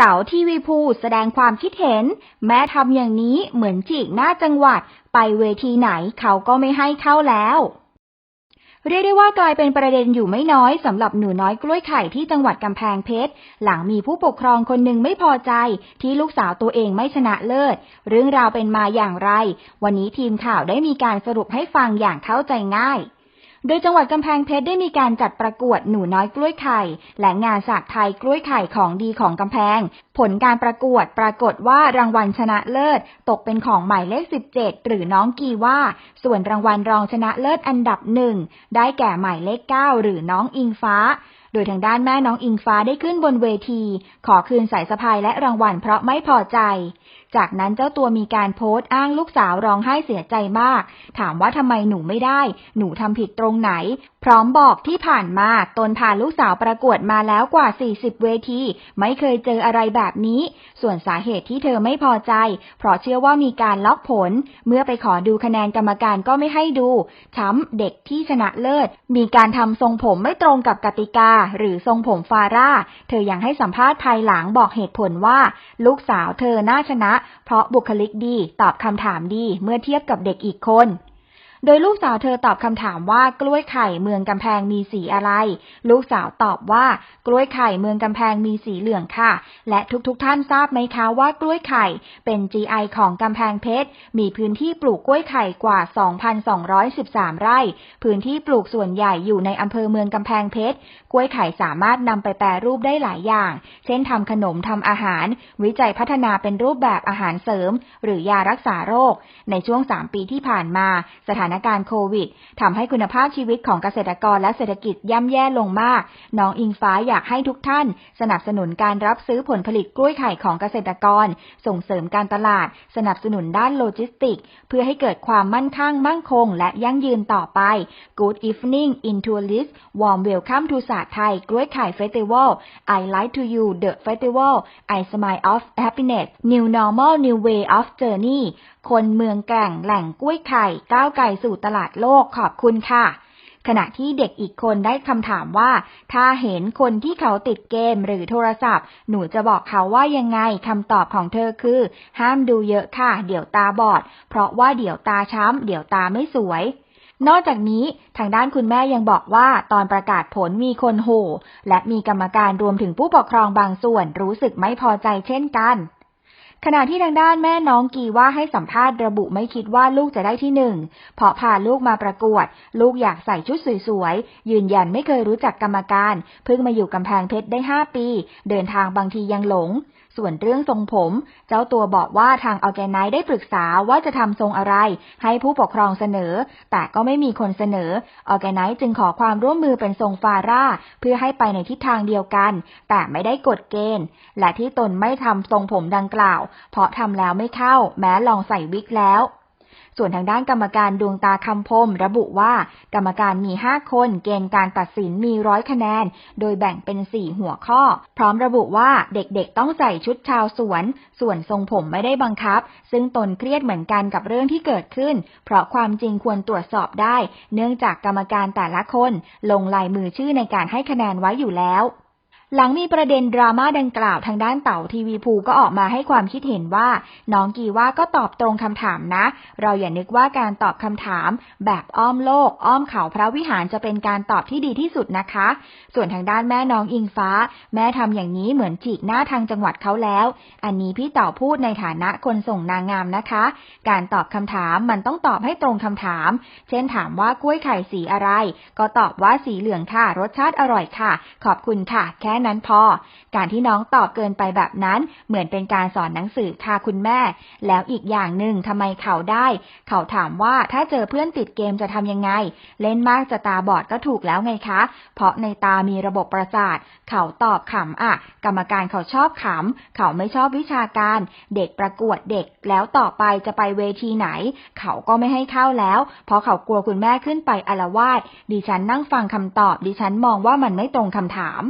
เต๋าทีวีภูแสดงความคิดเห็น แม้ทำอย่างนี้เหมือนจีกหน้าจังหวัด ไปเวทีไหนเขาก็ไม่ให้เข้าแล้วเรียกได้ว่ากลายเป็นประเด็นอยู่ไม่น้อยสำหรับหนูน้อยกล้วยไข่ที่จังหวัดกำแพงเพชร หลังมีผู้ปกครองคนหนึ่งไม่พอใจ ที่ลูกสาวตัวเองไม่ชนะเลิศ เรื่องราวเป็นมาอย่างไร วันนี้ทีมข่าวได้มีการสรุปให้ฟังอย่างเข้าใจง่าย โดยจังหวัดกำแพงเพชรได้มีการจัดประกวดหนูน้อยกล้วยไข่ และงานสากไทยกล้วยไข่ของดีของกำแพง ผลการประกวดปรากฏว่ารางวัลชนะเลิศ ตกเป็นของหมายเลข 17 หรือน้องกีว่า ส่วนรางวัลรองชนะเลิศอันดับหนึ่งได้แก่หมายเลข 9 หรือน้องอิงฟ้า โดยทางด้านแม่น้องอิงฟ้าได้ขึ้นบนเวที ขอคืนสายสะพายและรางวัลเพราะไม่พอใจจากนั้นเจ้าตัวมีการโพสต์อ้างลูกสาวร้องไห้เสียใจมาก ถามว่าทำไมหนูไม่ได้ หนูทำผิดตรงไหน พร้อมบอกที่ผ่านมาตนพาลูกสาวประกวดมาแล้วกว่า 40 เวที ไม่เคยเจออะไรแบบนี้ ส่วนสาเหตุที่เธอไม่พอใจ เพราะเชื่อว่ามีการล็อกผล เมื่อไปขอดูคะแนนกรรมการก็ไม่ให้ดู ช้ำเด็กที่ชนะเลิศ มีการทำทรงผมไม่ตรงกับกติกา หรือทรงผมฟาร่า เธอยังให้สัมภาษณ์ภายหลังบอกเหตุผลว่า ลูกสาวเธอน่าชนะเพราะบุคลิกดีตอบคำถามดีเมื่อเทียบกับเด็กอีกคน โดยลูกสาวเธอตอบคำถามว่ากล้วยไข่เมืองกำแพงมีสีอะไร ลูกสาวตอบว่ากล้วยไข่เมืองกำแพงมีสีเหลืองค่ะ และทุกๆทท่านทราบไหมคะว่ากล้วยไข่เป็น GI ของกำแพงเพชร มีพื้นที่ปลูกกล้วยไข่กว่า 2,213 ไร่ พื้นที่ปลูกส่วนใหญ่อยู่ในอำเภอเมืองกำแพงเพชร กล้วยไข่สามารถนำไปแปรรูปได้หลายอย่าง เช่นทำขนมทำอาหาร วิจัยพัฒนาเป็นรูปแบบอาหารเสริม หรือยารักษาโรค ในช่วง 3 ปีที่ผ่านมาสถานานการณ์โควิดทำให้คุณภาพชีวิตของเกษตรกรและเศรษฐกิจย่ำแย่ลงมาก น้องอิงฟ้าอยากให้ทุกท่าน สนับสนุนการรับซื้อผลผลิตกล้วยไข่ของเกษตรกร ส่งเสริมการตลาด สนับสนุนด้านโลจิสติก เพื่อให้เกิดความมั่นคงมั่งคง และยั่งยืนต่อไป Good evening into list warm welcome to ศาสตร์ไทยกล้วยไข่ Festival I like to you the festival I smile of happiness new normal new way of journey คนเมืองแก่งแหล่งกล้วยไข่ก้าวไกลสู่ตลาดโลกขอบคุณค่ะ ขณะที่เด็กอีกคนได้คำถามว่า ถ้าเห็นคนที่เขาติดเกมหรือโทรศัพท์ หนูจะบอกเขาว่ายังไงคำตอบของเธอคือ ห้ามดูเยอะค่ะ เดี๋ยวตาบอด เพราะว่าเดี๋ยวตาช้ำ เดี๋ยวตาไม่สวยนอกจากนี้ทางด้านคุณแม่ยังบอกว่าตอนประกาศผลมีคนโห่และมีกรรมการรวมถึงผู้ปกครองบางส่วนรู้สึกไม่พอใจเช่นกัน ขณะที่ทางด้านแม่น้องกีว่าให้สัมภาษณ์ระบุไม่คิดว่าลูกจะได้ที่หนึ่งเพราะพาลูกมาประกวด ลูกอยากใส่ชุดสวยๆ ยืนยันไม่เคยรู้จักกรรมการ เพิ่งมาอยู่กำแพงเพชรได้ 5 ปี เดินทางบางทียังหลง ส่วนเรื่องทรงผม เจ้าตัวบอกว่าทางออแกไนซ์ได้ปรึกษาว่าจะทำทรงอะไร ให้ผู้ปกครองเสนอ แต่ก็ไม่มีคนเสนอออแกไนซ์จึงขอความร่วมมือเป็นทรงฟาร่า เพื่อให้ไปในทิศทางเดียวกัน แต่ไม่ได้กฎเกณฑ์ และที่ตนไม่ทำทรงผมดังกล่าวเพราะทำแล้วไม่เข้า แม้ลองใส่วิกแล้ว ส่วนทางด้านกรรมการดวงตาคำพมระบุว่า กรรมการมี 5 คน เกณฑ์การตัดสินมีร้อยคะแนน โดยแบ่งเป็น 4 หัวข้อ พร้อมระบุว่าเด็กๆต้องใส่ชุดชาวสวน ส่วนทรงผมไม่ได้บังคับ ซึ่งตนเครียดเหมือนกันกับเรื่องที่เกิดขึ้น เพราะความจริงควรตรวจสอบได้ เนื่องจากกรรมการแต่ละคน ลงลายมือชื่อในการให้คะแนนไว้อยู่แล้ว หลังมีประเด็นดราม่าดังกล่าวทางด้านเต่าทีวีภูก็ออกมาให้ความคิดเห็นว่า น้องกีว่าก็ตอบตรงคำถามนะ เราอย่านึกว่าการตอบคำถาม แบบอ้อมโลก อ้อมเขาพระวิหารจะเป็นการตอบที่ดีที่สุดนะคะ ส่วนทางด้านแม่น้องอิงฟ้า แม่ทำอย่างนี้เหมือนฉีกหน้าทางจังหวัดเขาแล้ว อันนี้พี่เต่าพูดในฐานะคนส่งนางงามนะคะ การตอบคำถามมันต้องตอบให้ตรงคำถาม เช่นถามว่ากล้วยไข่สีอะไร ก็ตอบว่าสีเหลืองค่ะรสชาติอร่อยค่ะ ขอบคุณค่ะแค่นั้นพอ การที่น้องตอบเกินไปแบบนั้นเหมือนเป็นการสอนหนังสือค่ะคุณแม่ แล้วอีกอย่างหนึ่งทำไมเขาได้ เขาถามว่าถ้าเจอเพื่อนติดเกมจะทำยังไง เล่นมากจะตาบอดก็ถูกแล้วไงคะ เพราะในตามีระบบประสาท เขาตอบขำอะ กรรมการเขาชอบขำ เขาไม่ชอบวิชาการ เด็กประกวดเด็ก แล้วต่อไปจะไปเวทีไหน เขาก็ไม่ให้เข้าแล้ว เพราะเขากลัวคุณแม่ขึ้นไปอละวาดดิฉันนั่งฟังคำตอบ ดิฉันมองว่ามันไม่ตรงคำถาม